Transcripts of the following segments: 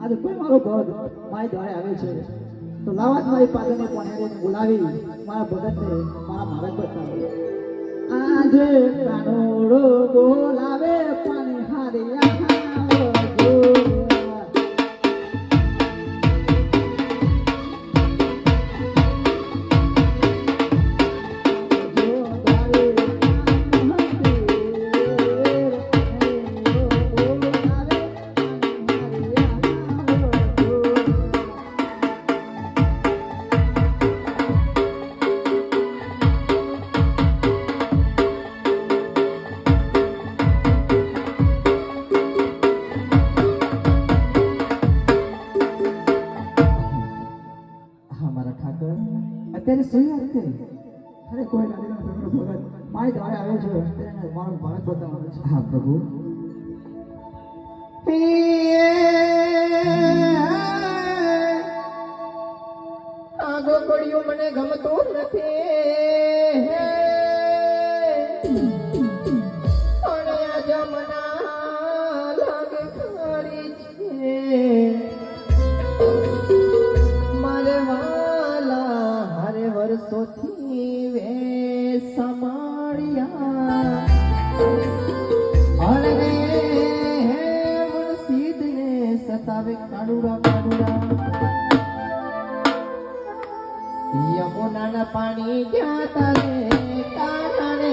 આજે કોઈ મારો ભગત મારી દ્વારે આવે છે. તો લાવા જ મારી પાદરને પોણેરીને બોલાવી, મારા ભગતને મારા માર્ગ બતાવો આજે કાનોડો બોલાવે, પાણી હારિયા અત્યારે સહી વાત કરી અરે કોઈ ભગત મારી દ્વારે આવ્યો છે. મારું ભારત બતાવવાનું છે. હા પ્રભુ. આગો કડિયું મને ગમતું નથી. કાડુડા કાડુડા. યમુનાના પાણી ગયા તારે કાનાને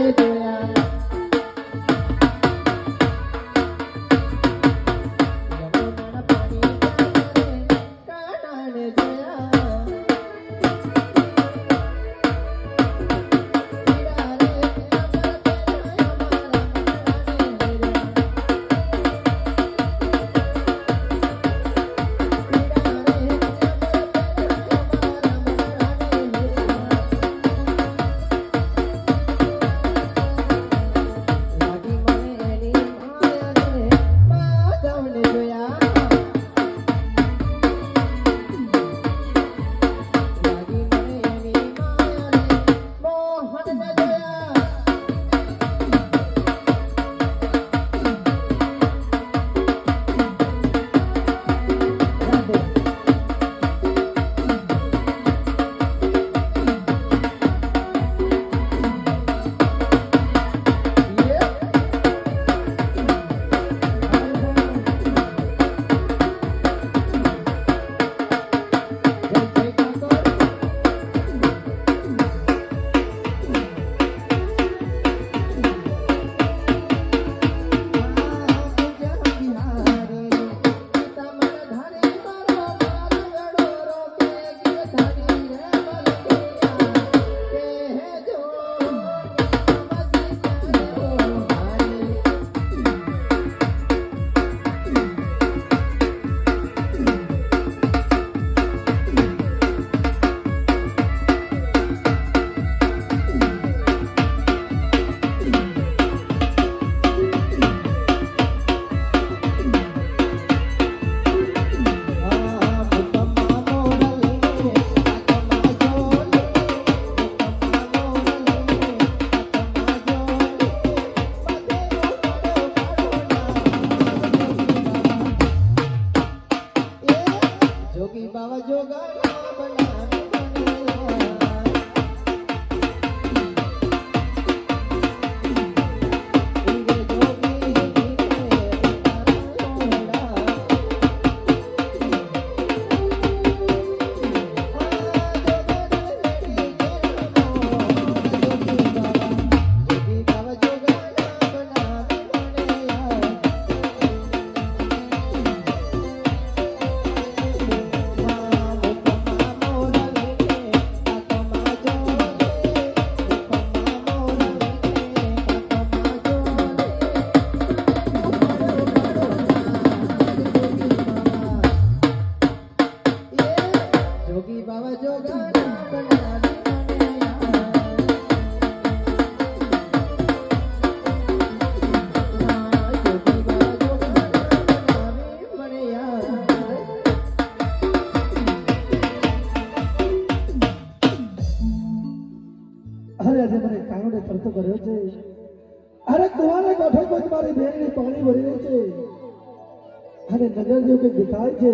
અને નજર જો કંઈક દેખાય છે,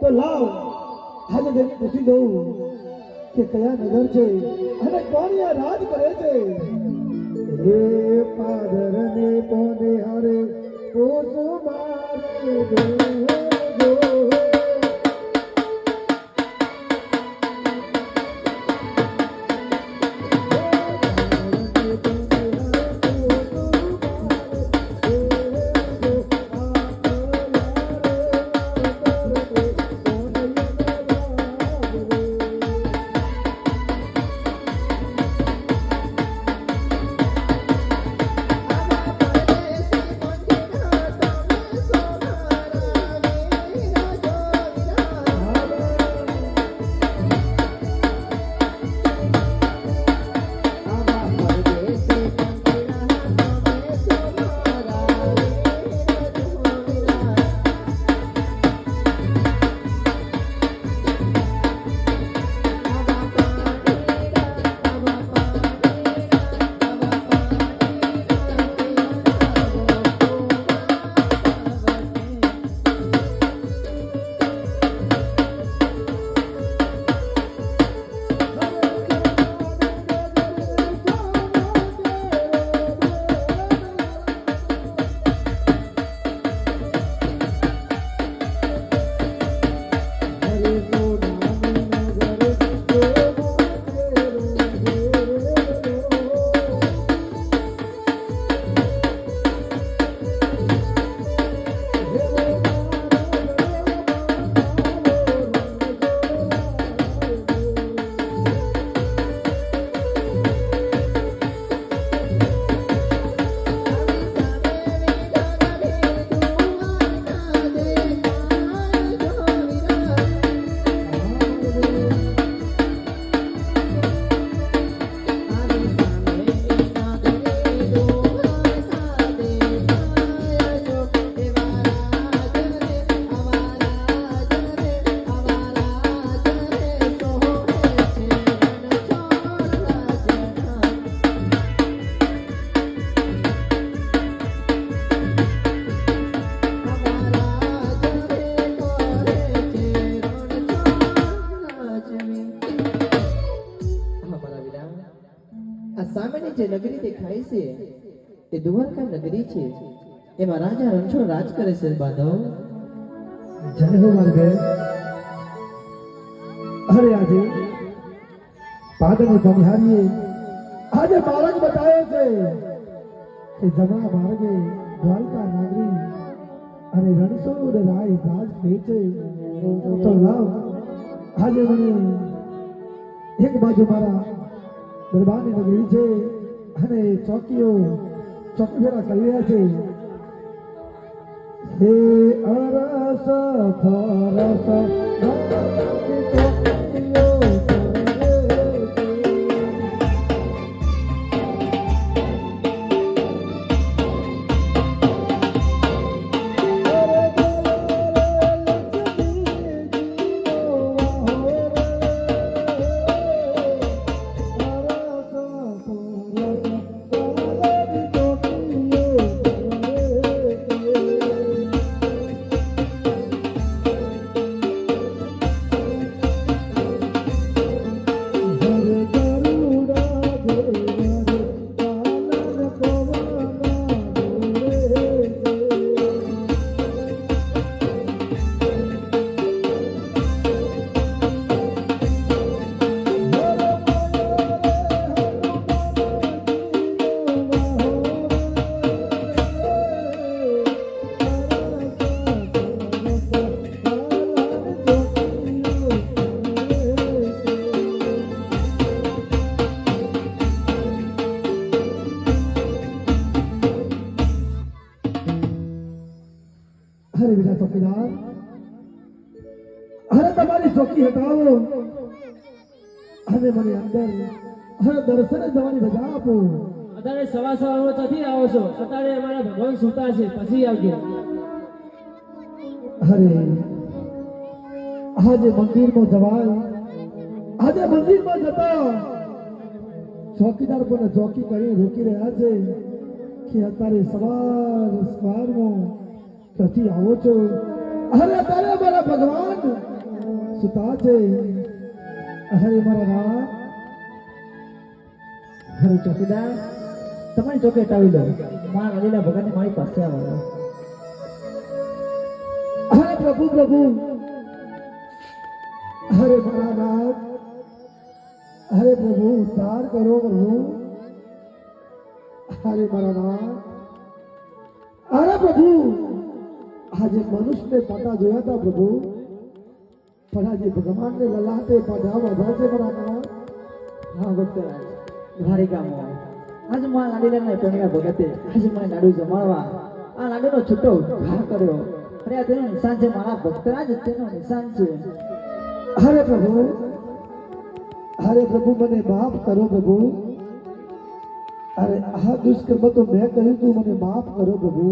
તો લાવ, આજે દેખ પૂછી દઉં કે કયા નગર છે અને કોણ આ રાજ કરે છે. હે પાદર ને કોને હારે પોસો મારે નગરી દેખાય છે. એ દ્વારકા નગરી છે. એમાં રાજા રણછોડ રાજ કરે છે, બાંધવ. જય હો અરે આજે પાદરની બનિહારીએ આજે બાળક બતાવ્યો છે કે જમણા માર્ગે દ્વારકા નાગરી અને રણછોડ રાય રાજ કહે તો લાવ, આજે મને એક બાજુ મારા દરબારની નગરી છે. અને ચોકીઓ ચોકી ફેરા કરી રહ્યા છે હે અરસ ફરસ આપો. અત્યારે સવા સવારમાં નથી આવો છો. અત્યારે અમારા ભગવાન સુતા છે. પછી આવજો. અરે, આજે મંદિરમાં જવાય? આજે મંદિરમાં જતા? ચોકીદાર પણ ચોકી કરી રોકી રહ્યા છે કે અત્યારે સવાર સવારમાં નથી આવો છો? અરે, અત્યારે મારા ભગવાન સુતા છે. અરે, મારા રામ અરે ચોકીદાર તમારી ચોકે હટાવી લો મારા નદીના ભગતને મારી પાસે આવવા હરે પ્રભુ પ્રભુ. હરે મારા અરે પ્રભુ, ઉદ્ધાર કરો પ્રભુ. અરે મારા અરે પ્રભુ. આજે મનુષ્યને પાટા જોયા હતા પ્રભુ. પણ આજે ભગવાનને લલાટે પાટા વધારે મારા નાથ. હા ભક્તરાજ ભારી કામ. હોય આજ મારા લાડીલાના ટોણીના ભગતે આજે મને લાડુ જમાડવા આ લાડુનો છૂટો ઘા કર્યો. અરે આ તેનો નિશાન છે મારા ભક્તરાજ તેનો નિશાન છે. હરે પ્રભુ હરે પ્રભુ મને માફ કરો પ્રભુ. અરે આ દુષ્કર્મ તો મેં કર્યું તું મને માફ કરો પ્રભુ.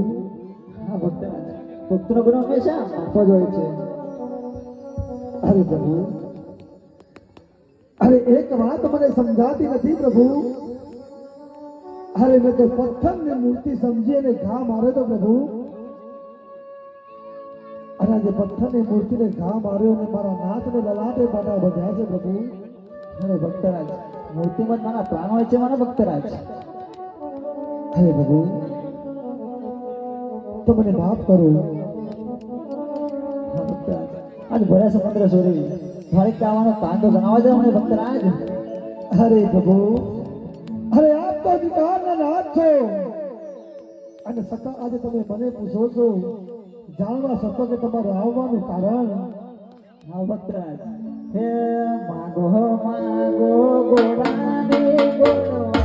હા ભક્તરાજ ભક્તનો ગુનો હંમેશા માફ જ હોય છે. અરે પ્રભુ અરે એક વાત મને સમજાતી નથી પ્રભુ. અરે મેં તો પથ્થરની મૂર્તિ સમજી અને ઘા માર્યો તો પ્રભુ. અને આજે પથ્થરની મૂર્તિને ઘા માર્યો અને મારા નાથને લલાટે પાટા બધા છે પ્રભુ. અરે ભક્તરાજ, મૂર્તિમાં મારા પ્રાણ હોય છે મારા ભક્તરાજ. અરે પ્રભુ, તો મને માફ કરો. ભક્તરાજ. આજ ભર્યા સમુદ્ર સોરી ભારી કાવાનો કાંદો જણાવવા દે મને ભક્તરાજ અરે પ્રભુ અરે આપ તો અધિકારના નાથ છો અને છતાં આજે તમે મને પૂછો છો, જાણવા શકો કે તમારું આવવાનું કારણ? હા ભક્તરાજ હે માગો માગો, ગોડાને ગોડવા ઓ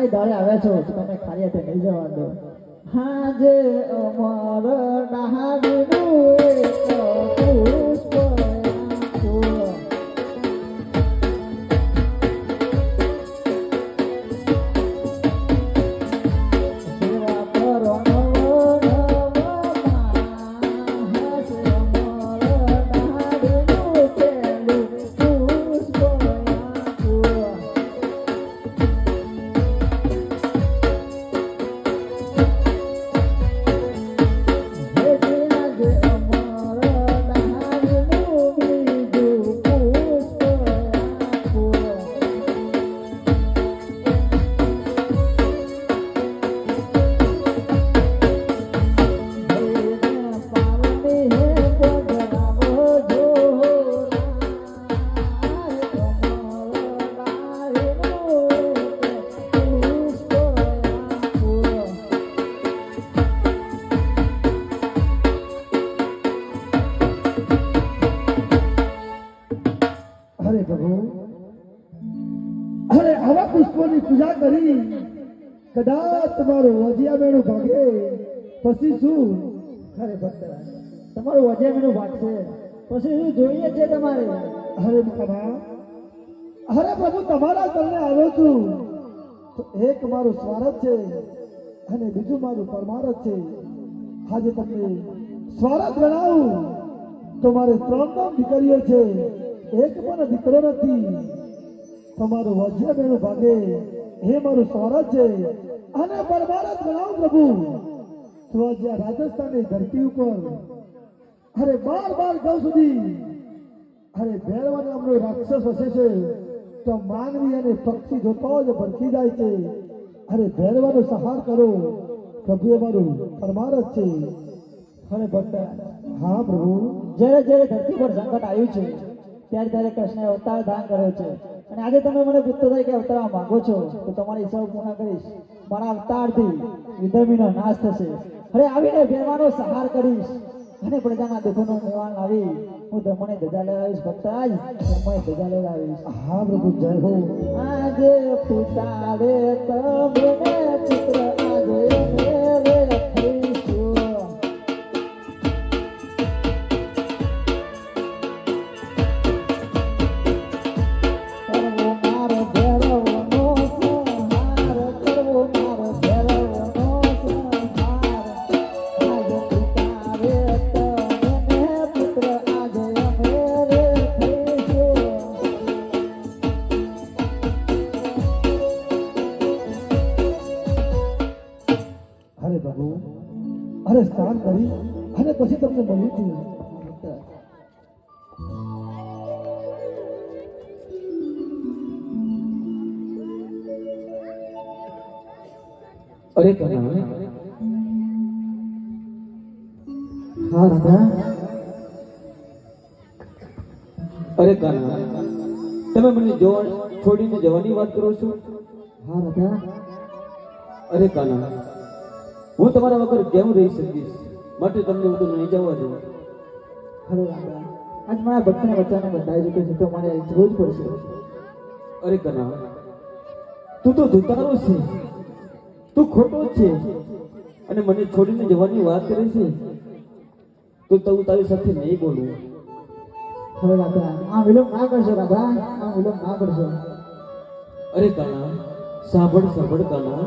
મારી દાળે આવ્યા છો તમે ખાલી હાથે નહીં જવા દો હાજે અમર પછી શું? અરે ભક્તરાજ તમારું વજે મેનું ભાગ છે પછી શું જોઈએ છે તમારે? અરે બાબા અરે પ્રભુ, તમારા તમને આવ્યો છું. એક મારું સ્વાર્થ છે અને બીજું મારું પરમારથ છે. આજે તમને સ્વાર્થ ગણાવું. તો મારે ત્રણ ત્રણ દીકરીઓ છે. એક પણ દીકરો નથી. તમારું વજ્ર બેનું ભાગે. હે મારું સ્વાર્થ છે. અને પરમારથ ગણાવું પ્રભુ. આજે રાજસ્થાનની ધરતી ઉપર અરે બાર બાર ગાઉ સુધી અરે ભેરવા નામનો રાક્ષસ વસે છે. તો માનવી અને પક્ષી જોતો જ ભરખી જાય છે. અરે ભેરવાનો સહાર કરો. પ્રભુ એ પરમાર જ છે. અરે ભટ્ટ, હા પ્રભુ. જ્યારે જ્યારે ધરતી પર સંકટ આવ્યું છે, ત્યારે ત્યારે કૃષ્ણ અવતાર ધારણ કર્યો છે. અને આજે તમે મને પુત્ર તરીકે અવતારવા માંગો છો, તો તમારી સૌ પૂર્ણ કરીશ. મારા અવતારથી વિધર્મીનો નાશ થશે. અરે આવીને ભેરવાનો સહાર કરીશ. અને પ્રજાના દુઃખોનો નિવારણ લાવી હું ધર્મને ધજા લેવાવીશ ભક્ત આજ ધર્મને ધજા લેવાવીશ. હા પ્રભુ જય હો. આજે પિતા તમને તમે પુત્ર આજે પ્રભુ અરે સ્નાન કરી અને પછી તમને મળું છું અરે હા, રાધા. અરે કના તમે મને જોવા છોડીને જવાની વાત કરો છો? હા, રાધા. અરે કાના હું તમારા વગર કેમ રહી શકીશ? માટે તમને હું તો નહીં જવા દઉં. હલો રાધા આજ મારા ભક્તને બચ્ચાને બતાવી દીધું છે તો મારે જવું જ પડશે. અરે કના તું તો ધૂતારો છે. તું ખોટો છે. અને મને છોડીને જવાની વાત કરે છે. તો તું તારી સાથે નહીં બોલું. હલો રાધા આ વિલંબ ના કરશો રાધા આ વિલંબ ના કરશો. અરે કાના સાંભળ સાંભળ કાના.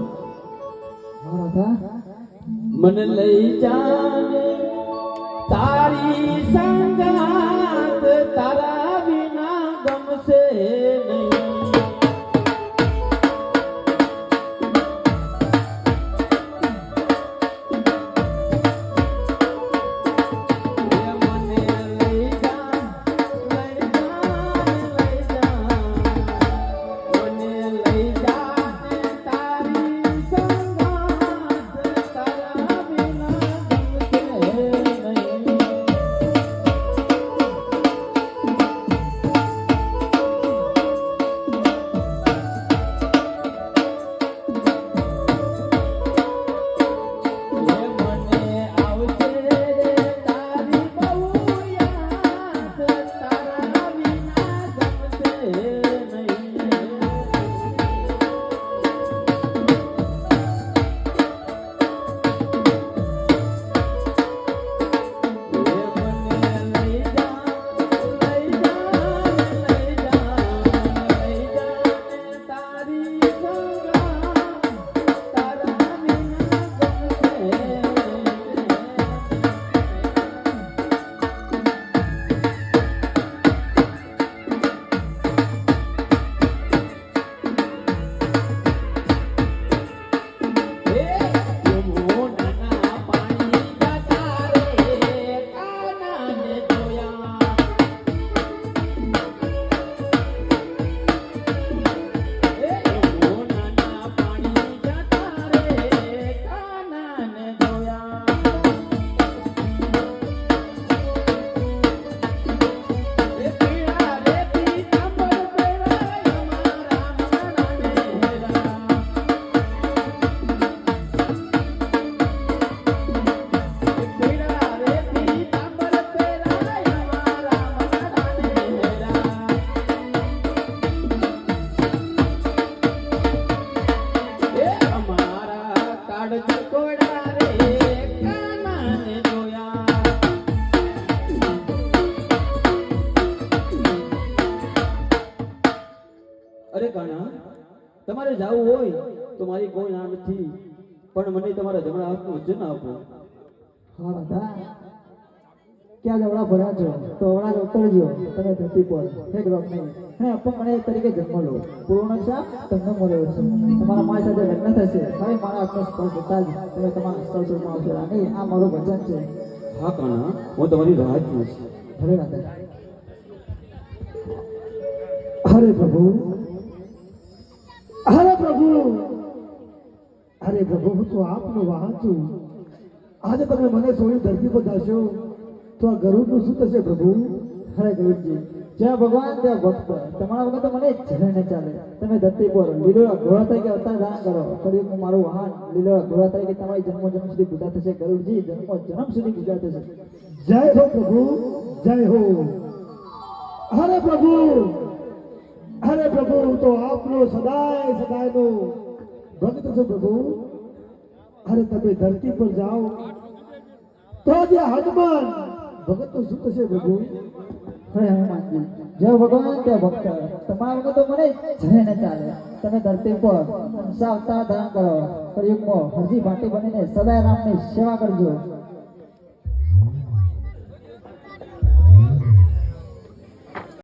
હા રાધા મને લઈ જાને. તારી સંગાત તારા અરે કાણા તમારે જવું હોય તો મારી કોઈ ના નથી, પણ મને તમારા જમણા હાથનું વચન આપો. હા દાદા ક્યાં જવડા ભર્યા છો. તો અવળા ઉતરજો તમે ધરતી પર. હે ગ્રોપ નહીં અને અપન મને તરીકે જન્મ લો. પૂર્ણ શાપ તમને મળ્યો છે. તમારા મારી સાથે લગ્ન થશે. હવે મારા હાથનો સ્પર્શ થતા જ તમે તમારા સુરમાં આવશો. અને આ મારું વચન છે. હા પણ હું તમારી રાહ જોઉં છું હરે રાધા. અરે પ્રભુ. હરે પ્રભુ. અરે પ્રભુ હું તો આપનું વાહન છું. આજે તમે મને છોડી ધરતી પર જશો તો આ ગરુડનું શું થશે પ્રભુ? હરે ગરુડજી. જ્યાં ભગવાન, ત્યાં ભક્ત. તમારા વગર તો મને જરાય ન ચાલે. તમે ધરતી પર લીલો ઘોડા તરીકે અવતાર ધારણ કરો. હું મારું વાહન લીલો ઘોડા તરીકે તમારી જન્મ જન્મ સુધી પૂજા થશે. ગરુડજી, જન્મ જન્મ સુધી પૂજા થશે. જય હો પ્રભુ, જય હો. અરે પ્રભુ અરે પ્રભુ તો આપનો સદાય, સદાયનો ભક્ત છો પ્રભુ. અરે તમે ધરતી પર જાઓ તો જે હનુમાન ભગત તો શું કશે હનુમાનજી, જય ભગવાન ત્યાં ભક્ત. તમારા તો મને જય ને ચાલે. તમે ધરતી પર સાવતા ધારણ કરો, કળિયુગમાં હરજી ભાટી બનીને સદાય રામની સેવા કરજો.